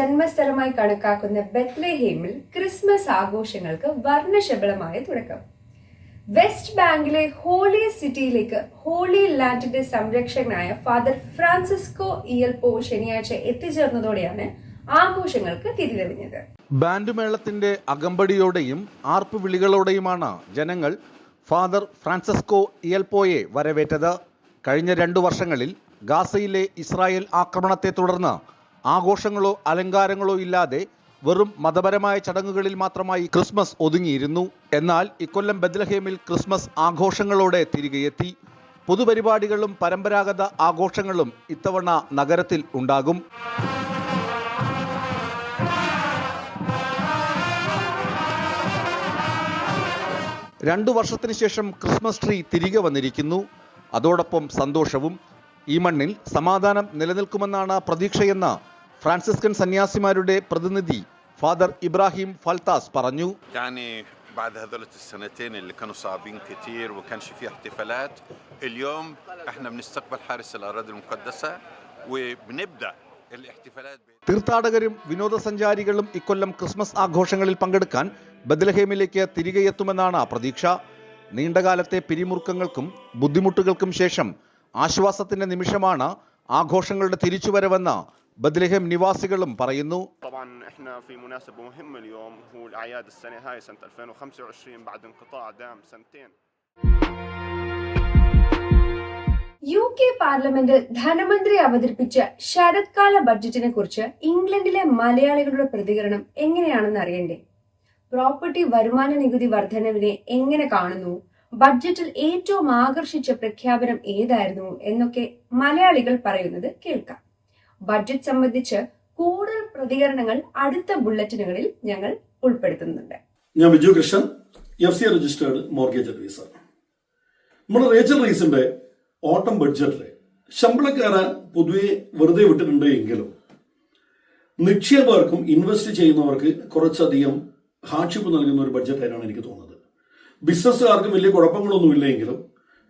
ജന്മസ്ഥലമായി കണക്കാക്കുന്ന ബെത്ലഹേമിൽ ക്രിസ്മസ് ആഘോഷങ്ങൾക്ക് വർണശബളമായ തുടക്കം. വെസ്റ്റ് ബാങ്കിലെ ഹോളി സിറ്റിയിലേക്ക് ഹോളി ലാൻഡിന്റെ സംരക്ഷകനായ ഫാദർ ഫ്രാൻസിസ്കോ ഇയൽപോ ശനിയാഴ്ച എത്തിച്ചേർന്നതോടെയാണ് ആഘോഷങ്ങൾക്ക് തിരിതെളിഞ്ഞത് ബാൻഡ് മേളത്തിന്റെ അകമ്പടിയോടെയും ആർപ്പ് വിളികളോടെയുമാണ് ജനങ്ങൾ ഫാദർ ഫ്രാൻസിസ്കോ ഇയൽപോയെ വരവേറ്റത്. കഴിഞ്ഞ രണ്ടു വർഷങ്ങളിൽ ഗാസയിലെ ഇസ്രായേൽ ആക്രമണത്തെ തുടർന്ന് ആഘോഷങ്ങളോ അലങ്കാരങ്ങളോ ഇല്ലാതെ വെറും മതപരമായ ചടങ്ങുകളിൽ മാത്രമായി ക്രിസ്മസ് ഒതുങ്ങിയിരുന്നു. എന്നാൽ ഇക്കൊല്ലം ബദ്ലഹേമിൽ ക്രിസ്മസ് ആഘോഷങ്ങളോടെ തിരികെയെത്തി പൊതുപരിപാടികളും പരമ്പരാഗത ആഘോഷങ്ങളും ഇത്തവണ നഗരത്തിൽ ഉണ്ടാകും. രണ്ടു വർഷത്തിന് ശേഷം ക്രിസ്മസ് ട്രീ തിരികെ വന്നിരിക്കുന്നു. അതോടൊപ്പം സന്തോഷവും ഈ മണ്ണിൽ സമാധാനം നിലനിൽക്കുമെന്നാണ് പ്രതീക്ഷയെന്ന് ഫ്രാൻസിസ്കൻ സന്യാസിമാരുടെ പ്രതിനിധി ഫാദർ ഇബ്രാഹിം ഫൽത്താസ് പറഞ്ഞു يعني بعد هذول السنتين اللي كانوا صعبين كتير وكانش فيه احتفالات اليوم احنا بنستقبل حارس الاراضي المقدسه وبنبدا الاحتفالات ب... തീർത്ഥാടകരും വിനോദസഞ്ചാരികളും ഇക്കൊല്ലം ക്രിസ്മസ് ആഘോഷങ്ങളിൽ പങ്കെടുക്കാൻ ബദ്ലഹേമിലേക്ക് തിരികെ എത്തുമെന്നാണ് പ്രതീക്ഷ നീണ്ടകാലത്തെ പിരിമുറുക്കങ്ങൾക്കും ബുദ്ധിമുട്ടുകൾക്കും ശേഷം ആശ്വാസത്തിന്റെ നിമിഷമാണ് ആഘോഷങ്ങളുടെ തിരിച്ചുവരവെന്ന് ബദ്ലഹം നിവാസികളും പറയുന്നു. യു കെ പാർലമെന്റിൽ ധനമന്ത്രി അവതരിപ്പിച്ച ശരത്കാല ബഡ്ജറ്റിനെ കുറിച്ച് ഇംഗ്ലണ്ടിലെ മലയാളികളുടെ പ്രതികരണം എങ്ങനെയാണെന്ന് അറിയണ്ടേ? പ്രോപ്പർട്ടി വരുമാന നികുതി വർധനവിനെ എങ്ങനെ കാണുന്നു? ബഡ്ജറ്റിൽ ഏറ്റവും ആകർഷിച്ച പ്രഖ്യാപനം ഏതായിരുന്നു എന്നൊക്കെ മലയാളികൾ പറയുന്നത് കേൾക്കാം. ബഡ്ജറ്റ് സംബന്ധിച്ച് കൂടുതൽ പ്രതികരണങ്ങൾ അടുത്ത ബുള്ളറ്റിനുകളിൽ ഞങ്ങൾ ഉൾപ്പെടുത്തുന്നുണ്ട്. ഞാൻ Biju Krishnan F C registered mortgage adviser നമ്മുടെ റേച്ചൽ റീസിന്റെ ഓട്ടം ബഡ്ജറ്റിൽ ശമ്പളക്കാരൻ പൊതുവെ വെറുതെ വിട്ടിട്ടുണ്ട് എങ്കിലും നിക്ഷേപകർക്കും ഇൻവെസ്റ്റ് ചെയ്യുന്നവർക്ക് കുറച്ചധികം ഹാർഡ്ഷിപ്പ് നൽകുന്ന ഒരു ബഡ്ജറ്റായിട്ടാണ് എനിക്ക് തോന്നുന്നത്. ബിസിനസ്സുകാർക്കും വലിയ കുഴപ്പങ്ങളൊന്നുമില്ലെങ്കിലും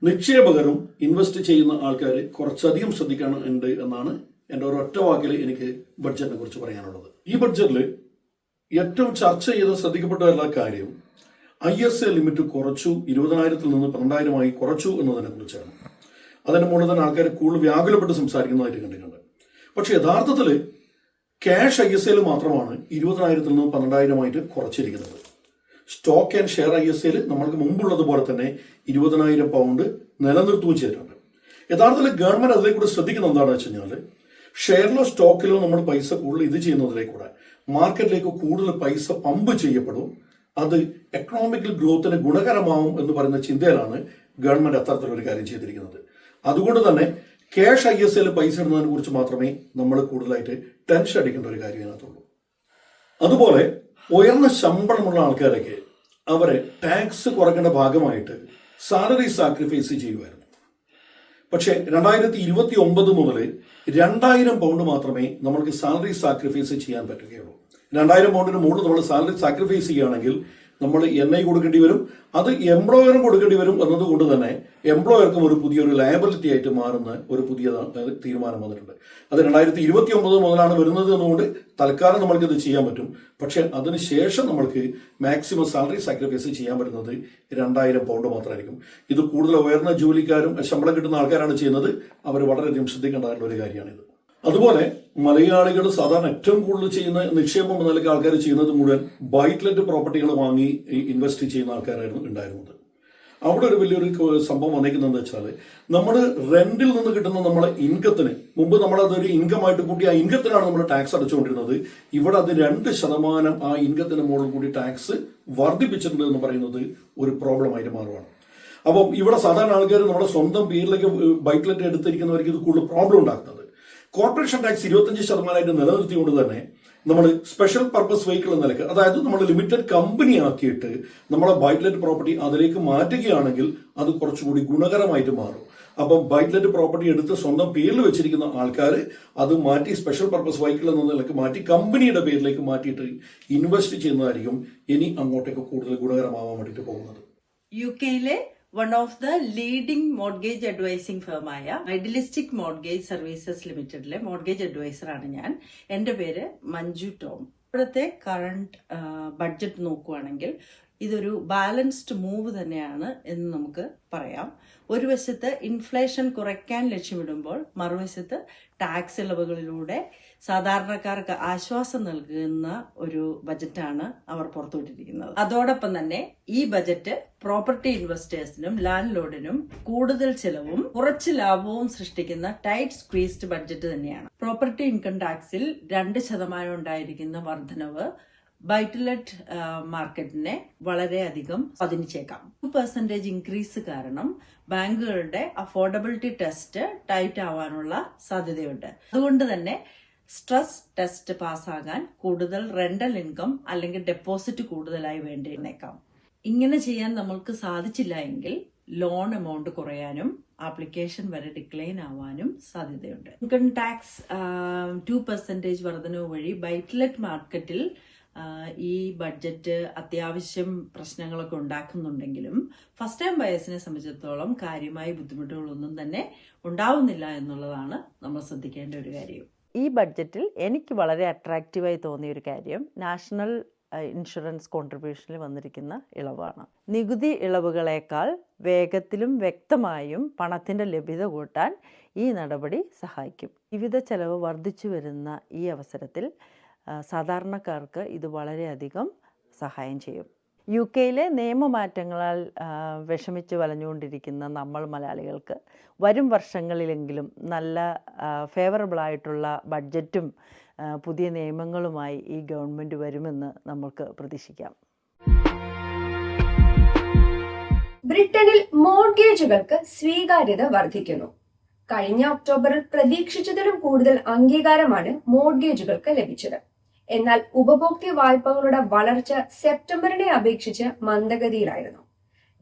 നിക്ഷേപകരും ഇൻവെസ്റ്റ് ചെയ്യുന്ന ആൾക്കാർ കുറച്ചധികം ശ്രദ്ധിക്കാനുണ്ട് എന്നാണ് എന്റെ ഒറ്റ വാക്കിൽ എനിക്ക് ബഡ്ജറ്റിനെ കുറിച്ച് പറയാനുള്ളത്. ഈ ബഡ്ജറ്റിൽ ഏറ്റവും ചർച്ച ചെയ്ത് ശ്രദ്ധിക്കപ്പെട്ട എല്ലാ കാര്യവും ഐ എസ് എ ലിമിറ്റ് കുറച്ചു ഇരുപതിനായിരത്തിൽ നിന്ന് പന്ത്രണ്ടായിരമായി കുറച്ചു എന്നതിനെ കുറിച്ചാണ്. അതിന്റെ മുകളിൽ തന്നെ ആൾക്കാർ കൂടുതൽ വ്യാകുലപ്പെട്ട് സംസാരിക്കുന്നതായിട്ട് കണ്ടിട്ടുണ്ട്. പക്ഷെ യഥാർത്ഥത്തിൽ ക്യാഷ് ഐ എസ് എയിൽ മാത്രമാണ് ഇരുപതിനായിരത്തിൽ നിന്ന് പന്ത്രണ്ടായിരമായിട്ട് കുറച്ചിരിക്കുന്നത്. Stock and share I S എയിൽ നമ്മൾക്ക് മുമ്പുള്ളതുപോലെ തന്നെ ഇരുപതിനായിരം പൗണ്ട് നിലനിർത്തുകയും ചെയ്തിട്ടുണ്ട്. യഥാർത്ഥത്തിൽ ഗവൺമെന്റ് അതിലേക്കൂടെ ശ്രദ്ധിക്കുന്ന എന്താണെന്ന് വെച്ച് കഴിഞ്ഞാൽ ഷെയറിലോ സ്റ്റോക്കിലോ നമ്മൾ പൈസ കൂടുതൽ ഇത് ചെയ്യുന്നതിലേക്കൂടെ മാർക്കറ്റിലേക്ക് കൂടുതൽ പൈസ പമ്പ് ചെയ്യപ്പെടും. അത് എക്കണോമിക്കൽ ഗ്രോത്തിന് ഗുണകരമാവും എന്ന് പറയുന്ന ചിന്തയിലാണ് ഗവൺമെന്റ് അത്തരത്തിലൊരു കാര്യം ചെയ്തിരിക്കുന്നത്. അതുകൊണ്ട് തന്നെ ക്യാഷ് ഐ എസ് എൽ പൈസ ഇടുന്നതിനെ കുറിച്ച് മാത്രമേ നമ്മൾ കൂടുതലായിട്ട് ടെൻഷൻ അടിക്കേണ്ട ഒരു കാര്യം അതിനകത്തുള്ളൂ അതുപോലെ ഉയർന്ന ശമ്പളമുള്ള ആൾക്കാരൊക്കെ അവരെ ടാക്സ് കുറയ്ക്കേണ്ട ഭാഗമായിട്ട് സാലറി സാക്രിഫൈസ് ചെയ്യുമായിരുന്നു. പക്ഷേ രണ്ടായിരത്തി ഇരുപത്തി ഒമ്പത് മുതൽ രണ്ടായിരം പൗണ്ട് മാത്രമേ നമ്മൾക്ക് സാലറി സാക്രിഫൈസ് ചെയ്യാൻ പറ്റുകയുള്ളൂ. രണ്ടായിരം പൗണ്ടിന് മുകളിൽ നമ്മൾ സാലറി സാക്രിഫൈസ് ചെയ്യുകയാണെങ്കിൽ നമ്മൾ എൻ ഐ കൊടുക്കേണ്ടി വരും. അത് എംപ്ലോയറും കൊടുക്കേണ്ടി വരും എന്നതുകൊണ്ട് തന്നെ എംപ്ലോയർക്കും ഒരു പുതിയൊരു ലയബിലിറ്റി ആയിട്ട് മാറുന്ന ഒരു പുതിയ തീരുമാനം വന്നിട്ടുണ്ട്. അത് രണ്ടായിരത്തി ഇരുപത്തി ഒമ്പത് മുതലാണ് വരുന്നത് എന്നുകൊണ്ട് തൽക്കാലം നമ്മൾക്ക് ഇത് ചെയ്യാൻ പറ്റും. പക്ഷെ അതിനുശേഷം നമ്മൾക്ക് മാക്സിമം സാലറി സാക്രിഫൈസ് ചെയ്യാൻ പറ്റുന്നത് രണ്ടായിരം പൗണ്ട് മാത്രമായിരിക്കും. ഇത് കൂടുതൽ ഉയർന്ന ജോലിക്കാരും ശമ്പളം കിട്ടുന്ന ആൾക്കാരാണ് ചെയ്യുന്നത്. അവർ വളരെയധികം ശ്രദ്ധിക്കേണ്ടതായിട്ടുള്ള ഒരു കാര്യമാണിത്. അതുപോലെ മലയാളികൾ സാധാരണ ഏറ്റവും കൂടുതൽ ചെയ്യുന്ന നിക്ഷേപം എന്ന നിലയ്ക്ക് ആൾക്കാർ ചെയ്യുന്നത് മുഴുവൻ ബൈറ്റ്ലെറ്റ് പ്രോപ്പർട്ടികൾ വാങ്ങി ഇൻവെസ്റ്റ് ചെയ്യുന്ന ആൾക്കാരായിരുന്നു ഉണ്ടായിരുന്നത്. അവിടെ ഒരു വലിയൊരു സംഭവം വന്നേക്കുന്നതെന്ന് വെച്ചാൽ നമ്മൾ റെന്റിൽ നിന്ന് കിട്ടുന്ന നമ്മുടെ ഇൻകത്തിന് മുമ്പ് നമ്മൾ അതൊരു ഇൻകം ആയിട്ട് കൂട്ടി ആ ഇൻകത്തിനാണ് നമ്മൾ ടാക്സ് അടച്ചുകൊണ്ടിരുന്നത്. ഇവിടെ അത് രണ്ട് ശതമാനം ആ ഇൻകത്തിന് മുകളിൽ കൂടി ടാക്സ് വർദ്ധിപ്പിച്ചിട്ടുണ്ട് എന്ന് പറയുന്നത് ഒരു പ്രോബ്ലം ആയിട്ട് മാറുകയാണ് അപ്പം ഇവിടെ സാധാരണ ആൾക്കാർ നമ്മുടെ സ്വന്തം പേരിലേക്ക് ബൈക്ക്ലെറ്റ് എടുത്തിരിക്കുന്നവർക്ക് ഇത് കൂടുതൽ പ്രോബ്ലം ഉണ്ടാക്കുന്നത്. കോർപ്പറേഷൻ ടാക്സ് ഇരുപത്തഞ്ച് ശതമാനമായിട്ട് നിലനിർത്തിക്കൊണ്ട് തന്നെ നമ്മൾ സ്പെഷ്യൽ പർപ്പസ് വെഹിക്കിൾ എന്ന നിലയ്ക്ക് അതായത് നമ്മൾ ലിമിറ്റഡ് കമ്പനി ആക്കിയിട്ട് നമ്മളെ ബൈറ്റ്ലെറ്റ് പ്രോപ്പർട്ടി അതിലേക്ക് മാറ്റുകയാണെങ്കിൽ അത് കുറച്ചുകൂടി ഗുണകരമായിട്ട് മാറും. അപ്പം ബൈറ്റ്ലെറ്റ് പ്രോപ്പർട്ടി എടുത്ത് സ്വന്തം പേരിൽ വെച്ചിരിക്കുന്ന ആൾക്കാർ അത് മാറ്റി സ്പെഷ്യൽ പർപ്പസ് വെഹിക്കിൾ എന്ന നിലയ്ക്ക് മാറ്റി കമ്പനിയുടെ പേരിലേക്ക് മാറ്റിയിട്ട് ഇൻവെസ്റ്റ് ചെയ്യുന്നതായിരിക്കും ഇനി അങ്ങോട്ടേക്ക് കൂടുതൽ ഗുണകരമാവാൻ വേണ്ടിയിട്ട് പോകുന്നത്. യു കെയിലെ one of the leading mortgage advising ഫേമായ idealistic mortgage services ലിമിറ്റഡിലെ മോഡ്ഗേജ് അഡ്വൈസറാണ് ഞാൻ. എന്റെ പേര് മഞ്ജു ടോം. ഇപ്പോഴത്തെ കറണ്ട് ബഡ്ജറ്റ് നോക്കുവാണെങ്കിൽ ഇതൊരു ബാലൻസ്ഡ് മൂവ് തന്നെയാണ് എന്ന് നമുക്ക് പറയാം. ഒരു വശത്ത് ഇൻഫ്ലേഷൻ കുറയ്ക്കാൻ ലക്ഷ്യമിടുമ്പോൾ മറുവശത്ത് ടാക്സ് ഇളവുകളിലൂടെ സാധാരണക്കാർക്ക് ആശ്വാസം നൽകുന്ന ഒരു ബജറ്റാണ് അവർ പുറത്തുവിട്ടിരിക്കുന്നത്. അതോടൊപ്പം തന്നെ ഈ ബജറ്റ് പ്രോപ്പർട്ടി ഇൻവെസ്റ്റേഴ്സിനും ലാൻഡ് ലോഡിനും കൂടുതൽ ചിലവും കുറച്ച് ലാഭവും സൃഷ്ടിക്കുന്ന ടൈറ്റ് സ്ക്വീസ്ഡ് ബഡ്ജറ്റ് തന്നെയാണ്. പ്രോപ്പർട്ടി ഇൻകം ടാക്സിൽ രണ്ട് ശതമാനം ഉണ്ടായിരിക്കുന്ന വർധനവ് ബൈറ്റലറ്റ് മാർക്കറ്റിനെ വളരെയധികം സ്വാധീനിച്ചേക്കാം. ടു പെർസെന്റേജ് ഇൻക്രീസ് കാരണം ബാങ്കുകളുടെ അഫോർഡബിലിറ്റി ടെസ്റ്റ് ടൈറ്റ് ആവാനുള്ള സാധ്യതയുണ്ട്. അതുകൊണ്ട് തന്നെ സ്ട്രെസ് ടെസ്റ്റ് പാസ്സാകാൻ കൂടുതൽ റെന്റൽ ഇൻകം അല്ലെങ്കിൽ ഡെപ്പോസിറ്റ് കൂടുതലായി വേണ്ടി വന്നേക്കാം ഇങ്ങനെ ചെയ്യാൻ നമ്മൾക്ക് സാധിച്ചില്ല എങ്കിൽ ലോൺ എമൗണ്ട് കുറയാനും ആപ്ലിക്കേഷൻ വരെ ഡിക്ലൈൻ ആവാനും സാധ്യതയുണ്ട്. ഇൻകം ടാക്സ് ടു പെർസെന്റേജ് വർധനവ് വഴി ബൈറ്റ്ലെറ്റ് മാർക്കറ്റിൽ ഈ ബഡ്ജറ്റ് അത്യാവശ്യം പ്രശ്നങ്ങളൊക്കെ ഉണ്ടാക്കുന്നുണ്ടെങ്കിലും ഫസ്റ്റ് ടൈം ബയേഴ്സിനെ സംബന്ധിച്ചിടത്തോളം കാര്യമായ ബുദ്ധിമുട്ടുകളൊന്നും തന്നെ ഉണ്ടാവുന്നില്ല എന്നുള്ളതാണ് നമ്മൾ ശ്രദ്ധിക്കേണ്ട ഒരു കാര്യം. ഈ ബഡ്ജറ്റിൽ എനിക്ക് വളരെ അട്രാക്റ്റീവായി തോന്നിയ ഒരു കാര്യം നാഷണൽ ഇൻഷുറൻസ് കോൺട്രിബ്യൂഷനിൽ വന്നിരിക്കുന്ന ഇളവാണ്. നികുതി ഇളവുകളേക്കാൾ വേഗത്തിലും വ്യക്തമായും പണത്തിന്റെ ലഭ്യത കൂട്ടാൻ ഈ നടപടി സഹായിക്കും. ജീവിത ചെലവ് വർദ്ധിച്ചു വരുന്ന ഈ അവസരത്തിൽ സാധാരണക്കാർക്ക് ഇത് വളരെയധികം സഹായം ചെയ്യും. യു കെയിലെ നിയമമാറ്റങ്ങളാൽ വിഷമിച്ച് വലഞ്ഞുകൊണ്ടിരിക്കുന്ന നമ്മൾ മലയാളികൾക്ക് വരും വർഷങ്ങളിലെങ്കിലും നല്ല ഫേവറബിളായിട്ടുള്ള ബഡ്ജറ്റും പുതിയ നിയമങ്ങളുമായി ഈ ഗവൺമെന്റ് വരുമെന്ന് നമുക്ക് പ്രതീക്ഷിക്കാം. ബ്രിട്ടനിൽ മോർഗേജുകൾക്ക് സ്വീകാര്യത വർദ്ധിക്കുന്നു. കഴിഞ്ഞ ഒക്ടോബറിൽ പ്രതീക്ഷിച്ചതിലും കൂടുതൽ അംഗീകാരമാണ് മോർഗേജുകൾക്ക് ലഭിച്ചത്. എന്നാൽ ഉപഭോക്തൃ വായ്പകളുടെ വളർച്ച സെപ്റ്റംബറിനെ അപേക്ഷിച്ച് മന്ദഗതിയിലായിരുന്നു.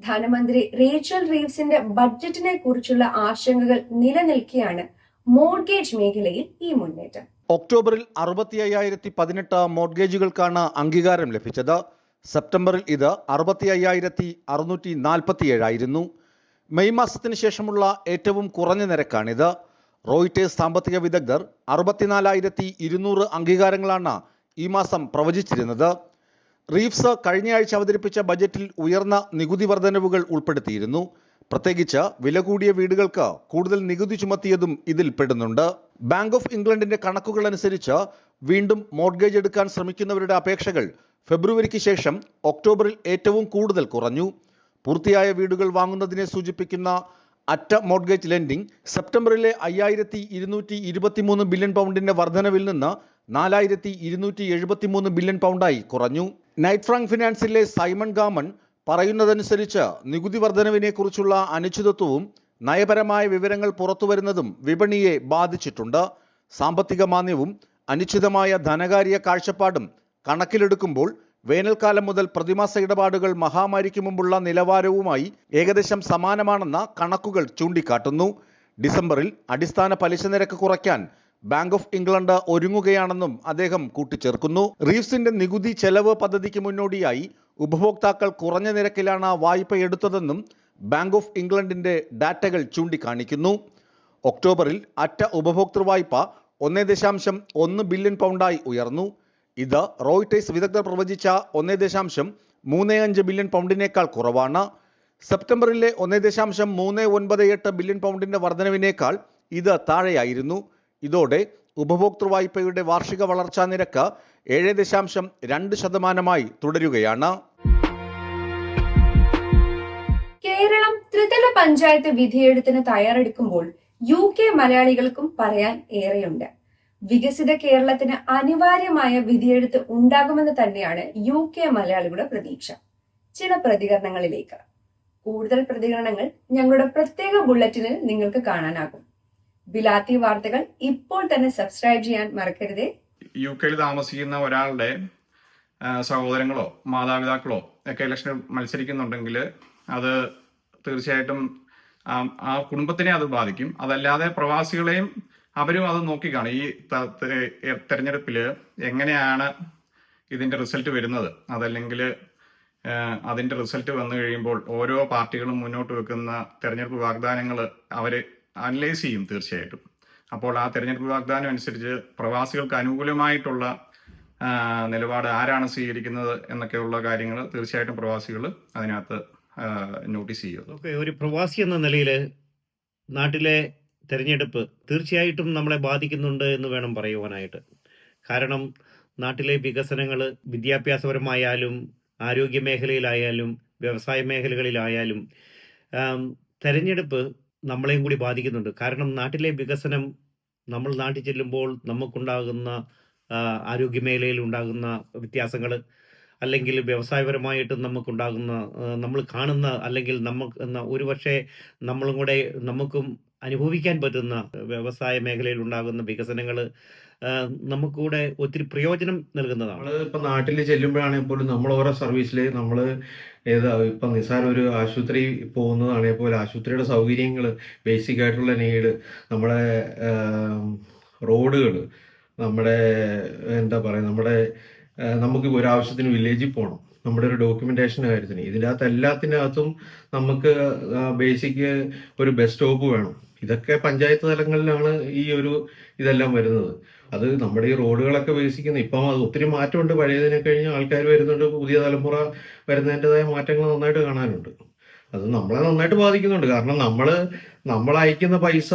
ധനമന്ത്രി റേച്ചൽ റീവ്സിന്റെ ബഡ്ജറ്റിനെ കുറിച്ചുള്ള ആശങ്കകൾ നിലനിൽക്കെയാണ് മോർഗേജ് മേഖലയിൽ ഈ മുന്നേറ്റം. ഒക്ടോബറിൽ അറുപത്തി അയ്യായിരത്തി പതിനെട്ട് മോർഗേജുകൾക്കാണ് അംഗീകാരം ലഭിച്ചത്. സെപ്റ്റംബറിൽ ഇത് അറുപത്തി അയ്യായിരത്തി അറുന്നൂറ്റി നാൽപ്പത്തിയേഴായിരുന്നു മെയ് മാസത്തിന് ശേഷമുള്ള ഏറ്റവും കുറഞ്ഞ നിരക്കാണിത്. റോയിറ്റേഴ്സ് സാമ്പത്തിക വിദഗ്ധർ അറുപത്തിനാലായിരത്തി ഇരുന്നൂറ് അംഗീകാരങ്ങളാണ് ഈ മാസം പ്രവചിച്ചിരുന്നത്. റീഫ്സ് കഴിഞ്ഞയാഴ്ച അവതരിപ്പിച്ച ബജറ്റിൽ ഉയർന്ന നികുതി വർധനവുകൾ ഉൾപ്പെടുത്തിയിരുന്നു. പ്രത്യേകിച്ച് വില കൂടിയ വീടുകൾക്ക് കൂടുതൽ നികുതി ചുമത്തിയതും ഇതിൽ പെടുന്നുണ്ട്. ബാങ്ക് ഓഫ് ഇംഗ്ലണ്ടിന്റെ കണക്കുകൾ അനുസരിച്ച് വീണ്ടും മോർഗേജ് എടുക്കാൻ ശ്രമിക്കുന്നവരുടെ അപേക്ഷകൾ ഫെബ്രുവരിക്ക് ശേഷം ഒക്ടോബറിൽ ഏറ്റവും കൂടുതൽ കുറഞ്ഞു. പൂർത്തിയായ വീടുകൾ വാങ്ങുന്നതിനെ സൂചിപ്പിക്കുന്ന അറ്റ മോർഗേജ് ലെൻഡിംഗ് സെപ്റ്റംബറിലെ അയ്യായിരത്തി ഇരുന്നൂറ്റി ഇരുപത്തിമൂന്ന് ബില്യൺ പൗണ്ടിന്റെ വർധനവിൽ നിന്ന് നാലായിരത്തി ഇരുന്നൂറ്റി എഴുപത്തിമൂന്ന് ബില്യൺ പൗണ്ടായി കുറഞ്ഞു. നൈറ്റ് ഫ്രാങ്ക് ഫിനാൻസിലെ സൈമൺ ഗാമൺ പറയുന്നതനുസരിച്ച് നികുതി വർധനവിനെക്കുറിച്ചുള്ള അനിശ്ചിതത്വവും നയപരമായ വിവരങ്ങൾ പുറത്തുവരുന്നതും വിപണിയെ ബാധിച്ചിട്ടുണ്ട്. സാമ്പത്തിക മാന്ദ്യവും അനിശ്ചിതമായ ധനകാര്യ കാഴ്ചപ്പാടും കണക്കിലെടുക്കുമ്പോൾ വേനൽക്കാലം മുതൽ പ്രതിമാസ ഇടപാടുകൾ മഹാമാരിക്ക് മുമ്പുള്ള നിലവാരവുമായി ഏകദേശം സമാനമാണെന്ന കണക്കുകൾ ചൂണ്ടിക്കാട്ടുന്നു. ഡിസംബറിൽ അടിസ്ഥാന പലിശ നിരക്ക് കുറയ്ക്കാൻ ബാങ്ക് ഓഫ് ഇംഗ്ലണ്ട് ഒരുങ്ങുകയാണെന്നും അദ്ദേഹം കൂട്ടിച്ചേർക്കുന്നു. റീവ്സിന്റെ നികുതി ചെലവ് പദ്ധതിക്ക് മുന്നോടിയായി ഉപഭോക്താക്കൾ കുറഞ്ഞ നിരക്കിലാണ് വായ്പ എടുത്തതെന്നും ബാങ്ക് ഓഫ് ഇംഗ്ലണ്ടിന്റെ ഡാറ്റകൾ ചൂണ്ടിക്കാണിക്കുന്നു. ഒക്ടോബറിൽ അറ്റ ഉപഭോക്തൃ വായ്പ ഒന്നേ ദശാംശം ഒന്ന് ബില്യൺ പൗണ്ടായി ഉയർന്നു. ഇത് റോയിട്ടേഴ്സ് വിദഗ്ധർ പ്രവചിച്ച ഒന്നേ ദശാംശം മൂന്ന് അഞ്ച് ബില്യൺ പൗണ്ടിനേക്കാൾ കുറവാണ്. സെപ്റ്റംബറിലെ ഒന്നേ ദശാംശം മൂന്ന് ഒൻപത് എട്ട് ബില്യൺ പൗണ്ടിന്റെ വർധനവിനേക്കാൾ ഇത് താഴെയായിരുന്നു. ഇതോടെ ഉപഭോക്തൃ വായ്പയുടെ വാർഷിക വളർച്ചാ നിരക്ക് ഏഴ് ദശാംശം രണ്ട് ശതമാനമായി തുടരുകയാണ്. കേരളം ത്രിതല പഞ്ചായത്ത് വിധിയെഴുത്തിന് തയ്യാറെടുക്കുമ്പോൾ യു കെ മലയാളികൾക്കും പറയാൻ ഏറെയുണ്ട്. വികസിത കേരളത്തിന് അനിവാര്യമായ വിധിയെഴുത്ത് ഉണ്ടാകുമെന്ന് തന്നെയാണ് യു കെ മലയാളികളുടെ പ്രതീക്ഷ. ചില പ്രതികരണങ്ങളിലേക്ക്. കൂടുതൽ പ്രതികരണങ്ങൾ ഞങ്ങളുടെ പ്രത്യേക ബുള്ളറ്റിനിൽ നിങ്ങൾക്ക് കാണാനാകും. ബിലാത്തി വാർത്തകൾ ഇപ്പോൾ തന്നെ സബ്സ്ക്രൈബ് ചെയ്യാൻ മറക്കരുത്. യു കെയിൽ താമസിക്കുന്ന ഒരാളുടെ സഹോദരങ്ങളോ മാതാപിതാക്കളോ ഒക്കെ ഇലക്ഷനിൽ മത്സരിക്കുന്നുണ്ടെങ്കിൽ അത് തീർച്ചയായിട്ടും ആ കുടുംബത്തിനെ അത് ബാധിക്കും. അതല്ലാതെ പ്രവാസികളെയും അവരും അത് നോക്കിക്കാണും. ഈ തെരഞ്ഞെടുപ്പിൽ എങ്ങനെയാണ് ഇതിന്റെ റിസൾട്ട് വരുന്നത്? അതല്ലെങ്കിൽ അതിന്റെ റിസൾട്ട് വന്നു കഴിയുമ്പോൾ ഓരോ പാർട്ടികളും മുന്നോട്ട് വെക്കുന്ന തെരഞ്ഞെടുപ്പ് വാഗ്ദാനങ്ങൾ അവർ അനലൈസ് ചെയ്യും തീർച്ചയായിട്ടും. അപ്പോൾ ആ തെരഞ്ഞെടുപ്പ് വാഗ്ദാനം അനുസരിച്ച് പ്രവാസികൾക്ക് അനുകൂലമായിട്ടുള്ള നിലപാട് ആരാണ് സ്വീകരിക്കുന്നത് എന്നൊക്കെയുള്ള കാര്യങ്ങൾ തീർച്ചയായിട്ടും പ്രവാസികൾ അതിനകത്ത് നോട്ടീസ് ചെയ്യും. ഓക്കെ ഒരു പ്രവാസി എന്ന നിലയിൽ നാട്ടിലെ തെരഞ്ഞെടുപ്പ് തീർച്ചയായിട്ടും നമ്മളെ ബാധിക്കുന്നുണ്ട് എന്ന് വേണം പറയുവാനായിട്ട്. കാരണം നാട്ടിലെ വികസനങ്ങൾ വിദ്യാഭ്യാസപരമായാലും ആരോഗ്യ മേഖലയിലായാലും വ്യവസായ മേഖലകളിലായാലും തെരഞ്ഞെടുപ്പ് നമ്മളെയും കൂടി ബാധിക്കുന്നുണ്ട്. കാരണം നാട്ടിലെ വികസനം നമ്മൾ നാട്ടിൽ ചെല്ലുമ്പോൾ നമുക്കുണ്ടാകുന്ന ആരോഗ്യ മേഖലയിൽ ഉണ്ടാകുന്ന വ്യത്യാസങ്ങൾ അല്ലെങ്കിൽ വ്യവസായപരമായിട്ട് നമുക്കുണ്ടാകുന്ന നമ്മൾ കാണുന്ന അല്ലെങ്കിൽ നമുക്ക് ഒരു പക്ഷേ നമ്മളും കൂടെ നമുക്കും അനുഭവിക്കാൻ പറ്റുന്ന വ്യവസായ മേഖലയിൽ ഉണ്ടാകുന്ന വികസനങ്ങൾ നമുക്കൂടെ ഒത്തിരി പ്രയോജനം നൽകുന്നതാണ്. നമ്മൾ ഇപ്പൊ നാട്ടിൽ ചെല്ലുമ്പോഴാണെങ്കിൽ പോലും നമ്മൾ ഓരോ സർവീസിൽ നമ്മൾ ഏതാ ഇപ്പൊ നിസ്സാര ഒരു ആശുപത്രി പോകുന്നതാണെങ്കിൽ പോലും ആശുപത്രിയുടെ സൗകര്യങ്ങൾ ബേസിക് ആയിട്ടുള്ള നീഡ് നമ്മുടെ റോഡുകൾ നമ്മുടെ എന്താ പറയുക നമ്മുടെ നമുക്ക് ഒരു ആവശ്യത്തിന് വില്ലേജിൽ പോകണം നമ്മുടെ ഒരു ഡോക്യുമെന്റേഷന്റെ കാര്യത്തിന്. ഇതിനകത്ത് എല്ലാത്തിനകത്തും നമുക്ക് ബേസിക് ഒരു ബസ് സ്റ്റോപ്പ് വേണം. ഇതൊക്കെ പഞ്ചായത്ത് തലങ്ങളിലാണ് ഈ ഒരു ഇതെല്ലാം വരുന്നത്. അത് നമ്മുടെ ഈ റോഡുകളൊക്കെ വികസിക്കുന്നത് ഇപ്പം അത് ഒത്തിരി മാറ്റമുണ്ട്. പഴയതിനെ കഴിഞ്ഞ് ആൾക്കാർ വരുന്നുണ്ട്. പുതിയ തലമുറ വരുന്നതിന്റെതായ മാറ്റങ്ങൾ നന്നായിട്ട് കാണാനുണ്ട്. അത് നമ്മളെ നന്നായിട്ട് ബാധിക്കുന്നുണ്ട്. കാരണം നമ്മൾ നമ്മൾ അയക്കുന്ന പൈസ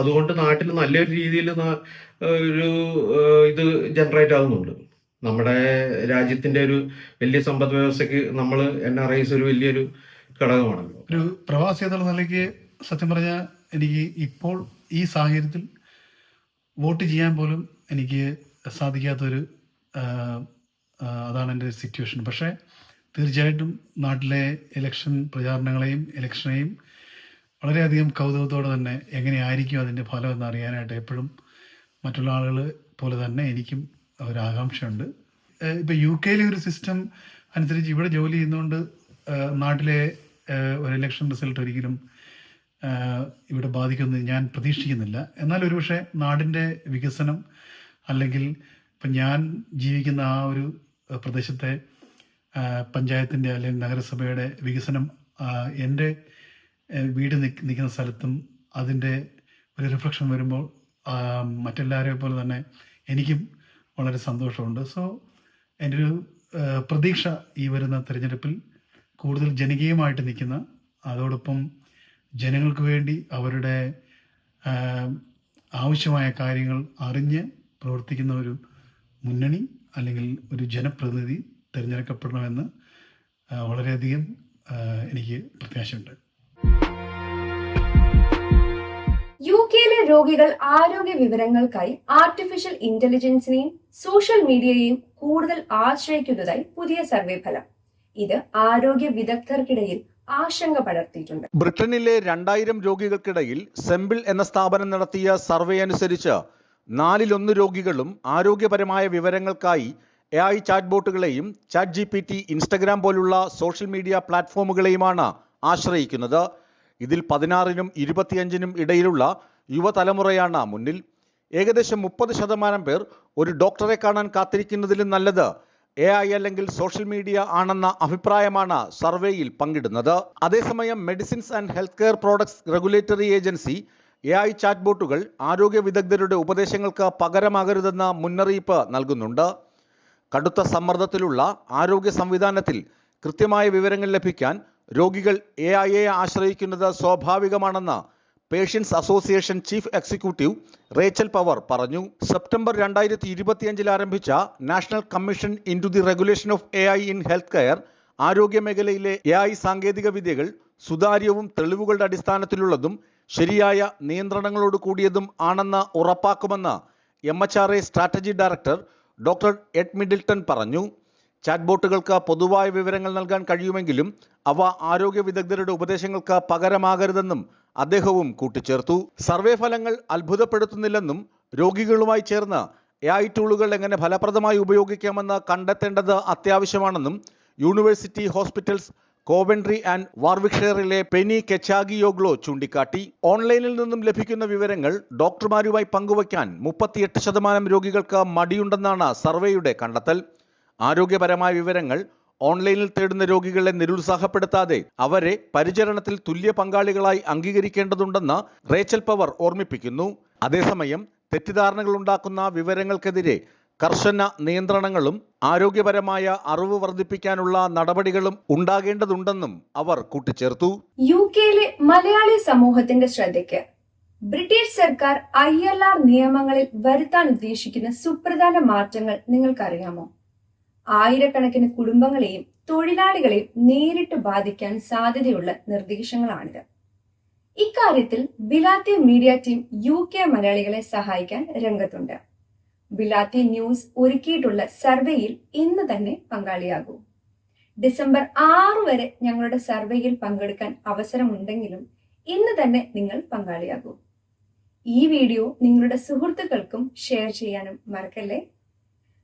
അതുകൊണ്ട് നാട്ടിൽ നല്ലൊരു രീതിയിൽ ഒരു ഇത് ജനറേറ്റ് ആകുന്നുണ്ട് നമ്മുടെ രാജ്യത്തിന്റെ ഒരു വലിയ സമ്പദ് വ്യവസ്ഥയ്ക്ക് നമ്മൾ എൻ ആർ ഐസ് ഒരു വലിയൊരു ഘടകമാണല്ലോ ഒരു പ്രവാസി എന്നുള്ള നിലയ്ക്ക് സത്യം പറഞ്ഞാൽ എനിക്ക് ഇപ്പോൾ ഈ സാഹചര്യത്തിൽ വോട്ട് ചെയ്യാൻ പോലും എനിക്ക് സാധിക്കാത്തൊരു അതാണ് എന്റെ സിറ്റുവേഷൻ പക്ഷേ തീർച്ചയായിട്ടും നാട്ടിലെ ഇലക്ഷൻ പ്രചാരണങ്ങളെയും ഇലക്ഷനെയും വളരെയധികം കൗതുകത്തോടെ തന്നെ എങ്ങനെയായിരിക്കും അതിന്റെ ഫലം എന്ന് അറിയാനായിട്ട് എപ്പോഴും മറ്റുള്ള ആളുകൾ പോലെ തന്നെ എനിക്കും ഒരു ഇപ്പൊ യു കെയിലെ ഒരു സിസ്റ്റം അനുസരിച്ച് ഇവിടെ ജോലി ചെയ്യുന്നതുകൊണ്ട് നാട്ടിലെ ഒരു ഇലക്ഷൻ റിസൾട്ട് ഒരിക്കലും ഇവിടെ ബാധിക്കുമെന്ന് ഞാൻ പ്രതീക്ഷിക്കുന്നില്ല. എന്നാൽ ഒരുപക്ഷെ നാടിന്റെ വികസനം അല്ലെങ്കിൽ ഇപ്പം ഞാൻ ജീവിക്കുന്ന ആ ഒരു പ്രദേശത്തെ പഞ്ചായത്തിന്റെ അല്ലെങ്കിൽ നഗരസഭയുടെ വികസനം എന്റെ വീട് നിൽക്കുന്ന സ്ഥലത്തും അതിന്റെ ഒരു റിഫ്ലക്ഷൻ വരുമ്പോൾ മറ്റെല്ലാവരെ പോലെ തന്നെ എനിക്കും വളരെ സന്തോഷമുണ്ട്. സോ എന്റെ ഒരു പ്രതീക്ഷ ഈ വരുന്ന തിരഞ്ഞെടുപ്പിൽ കൂടുതൽ ജനകീയമായിട്ട് നിൽക്കുന്ന അതോടൊപ്പം ജനങ്ങൾക്ക് വേണ്ടി അവരുടെ ആവശ്യമായ കാര്യങ്ങൾ അറിഞ്ഞ് പ്രവർത്തിക്കുന്ന ഒരു മുന്നണി അല്ലെങ്കിൽ ഒരു ജനപ്രതിനിധി തിരഞ്ഞെടുക്കപ്പെടണമെന്ന് വളരെയധികം എനിക്ക് പ്രത്യാശയുണ്ട്. യു കെയിലെ രോഗികൾ ആരോഗ്യ വിവരങ്ങൾക്കായി ആർട്ടിഫിഷ്യൽ ഇന്റലിജൻസിനെയും സോഷ്യൽ മീഡിയയെയും കൂടുതൽ ആശ്രയിക്കുന്നതായി പുതിയ സർവേ ഫലം. ഇത് ആരോഗ്യ വിദഗ്ധർക്കിടയിൽ ആശങ്ക പടർത്തിയിട്ടുണ്ട്. ബ്രിട്ടനിലെ രണ്ടായിരം രോഗികൾക്കിടയിൽ സെമ്പിൾ എന്ന സ്ഥാപനം നടത്തിയ സർവേ അനുസരിച്ച് നാലിലൊന്ന് രോഗികളും ആരോഗ്യപരമായ വിവരങ്ങൾക്കായി A I chat ബോട്ടുകളെയും chat G P T Instagram പോലുള്ള സോഷ്യൽ മീഡിയ പ്ലാറ്റ്ഫോമുകളെയുമാണ് ആശ്രയിക്കുന്നത്. ഇതിൽ പതിനാറിനും ഇരുപത്തിയഞ്ചിനും ഇടയിലുള്ള യുവതലമുറയാണ് മുന്നിൽ. ഏകദേശം മുപ്പത് ശതമാനം പേർ ഒരു ഡോക്ടറെ കാണാൻ കാത്തിരിക്കുന്നതിലും നല്ലത് എ ഐ അല്ലെങ്കിൽ സോഷ്യൽ മീഡിയ ആണെന്ന അഭിപ്രായമാണ് സർവേയിൽ പങ്കിടുന്നത്. അതേസമയം medicines and health care products regulatory agency A I chat ബോട്ടുകൾ ആരോഗ്യ വിദഗ്ധരുടെ ഉപദേശങ്ങൾക്ക് പകരമാകരുതെന്ന മുന്നറിയിപ്പ് നൽകുന്നുണ്ട്. കടുത്ത സമ്മർദ്ദത്തിലുള്ള ആരോഗ്യ സംവിധാനത്തിൽ കൃത്യമായ വിവരങ്ങൾ ലഭിക്കാൻ രോഗികൾ എ ഐയെ ആശ്രയിക്കുന്നത് സ്വാഭാവികമാണെന്ന് patients association chief executive Rachel Power പറഞ്ഞു. സെപ്റ്റംബർ രണ്ടായിരത്തി ഇരുപത്തിയഞ്ചിൽ ആരംഭിച്ച national commission into the regulation of A I in health care ആരോഗ്യ മേഖലയിലെ എ ഐ സാങ്കേതിക വിദ്യകൾ സുതാര്യവും തെളിവുകളുടെ അടിസ്ഥാനത്തിലുള്ളതും ശരിയായ നിയന്ത്രണങ്ങളോട് കൂടിയതും ആണെന്ന് ഉറപ്പാക്കുമെന്ന് M H R A strategy director doctor Ed Middleton പറഞ്ഞു. ചാറ്റ്ബോട്ടുകൾക്ക് പൊതുവായ വിവരങ്ങൾ നൽകാൻ കഴിയുമെങ്കിലും അവ ആരോഗ്യ വിദഗ്ധരുടെ ഉപദേശങ്ങൾക്ക് പകരമാകരുതെന്നും അദ്ദേഹവും കൂട്ടിച്ചേർത്തു. സർവേ ഫലങ്ങൾ അത്ഭുതപ്പെടുത്തുന്നില്ലെന്നും രോഗികളുമായി ചേർന്ന് എ ഐ ടൂളുകൾ എങ്ങനെ ഫലപ്രദമായി ഉപയോഗിക്കാമെന്ന് കണ്ടെത്തേണ്ടത് അത്യാവശ്യമാണെന്നും യൂണിവേഴ്സിറ്റി ഹോസ്പിറ്റൽസ് കോവൻട്രി ആൻഡ് വാർവിക്ഷയറിലെ പെനി കെച്ചാഗിയോഗ്ലോ ചൂണ്ടിക്കാട്ടി. ഓൺലൈനിൽ നിന്നും ലഭിക്കുന്ന വിവരങ്ങൾ ഡോക്ടർമാരുമായി പങ്കുവയ്ക്കാൻ മുപ്പത്തിയെട്ട് ശതമാനം രോഗികൾക്ക് മടിയുണ്ടെന്നാണ് സർവേയുടെ കണ്ടെത്തൽ. ആരോഗ്യപരമായ വിവരങ്ങൾ ഓൺലൈനിൽ തേടുന്ന രോഗികളെ നിരുത്സാഹപ്പെടുത്താതെ അവരെ പരിചരണത്തിൽ തുല്യ പങ്കാളികളായി അംഗീകരിക്കേണ്ടതുണ്ടെന്ന് റേച്ചൽ പവർ ഓർമ്മിപ്പിക്കുന്നു. അതേസമയം തെറ്റിദ്ധാരണകൾ ഉണ്ടാക്കുന്ന വിവരങ്ങൾക്കെതിരെ കർശന നിയന്ത്രണങ്ങളും ആരോഗ്യപരമായ അറിവ് വർദ്ധിപ്പിക്കാനുള്ള നടപടികളും ഉണ്ടാകേണ്ടതുണ്ടെന്നും അവർ കൂട്ടിച്ചേർത്തു. യു കെയിലെ മലയാളി സമൂഹത്തിന്റെ ശ്രദ്ധയ്ക്ക് ബ്രിട്ടീഷ് സർക്കാർ ഐ എൽ ആർ നിയമങ്ങളിൽ വരുത്താൻ ഉദ്ദേശിക്കുന്ന സുപ്രധാന മാറ്റങ്ങൾ നിങ്ങൾക്കറിയാമോ? ആയിരക്കണക്കിന് കുടുംബങ്ങളെയും തൊഴിലാളികളെയും നേരിട്ട് ബാധിക്കാൻ സാധ്യതയുള്ള നിർദ്ദേശങ്ങളാണിത്. ഇക്കാര്യത്തിൽ Bilathi media team U K മലയാളികളെ സഹായിക്കാൻ രംഗത്തുണ്ട്. ബിലാത്തി ന്യൂസ് ഒരുക്കിയിട്ടുള്ള സർവേയിൽ ഇന്ന് തന്നെ പങ്കാളിയാകൂ. ഡിസംബർ ആറ് വരെ ഞങ്ങളുടെ സർവേയിൽ പങ്കെടുക്കാൻ അവസരമുണ്ടെങ്കിലും ഇന്ന് തന്നെ നിങ്ങൾ പങ്കാളിയാകൂ. ഈ വീഡിയോ നിങ്ങളുടെ സുഹൃത്തുക്കൾക്കും ഷെയർ ചെയ്യാനും മറക്കല്ലേ?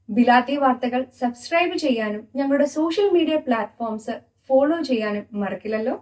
ബിലാത്തി വാർത്തകൾ സബ്സ്ക്രൈബ് ചെയ്യാനും ഞങ്ങളുടെ സോഷ്യൽ മീഡിയ പ്ലാറ്റ്ഫോംസ് ഫോളോ ചെയ്യാനും മറക്കില്ലല്ലോ.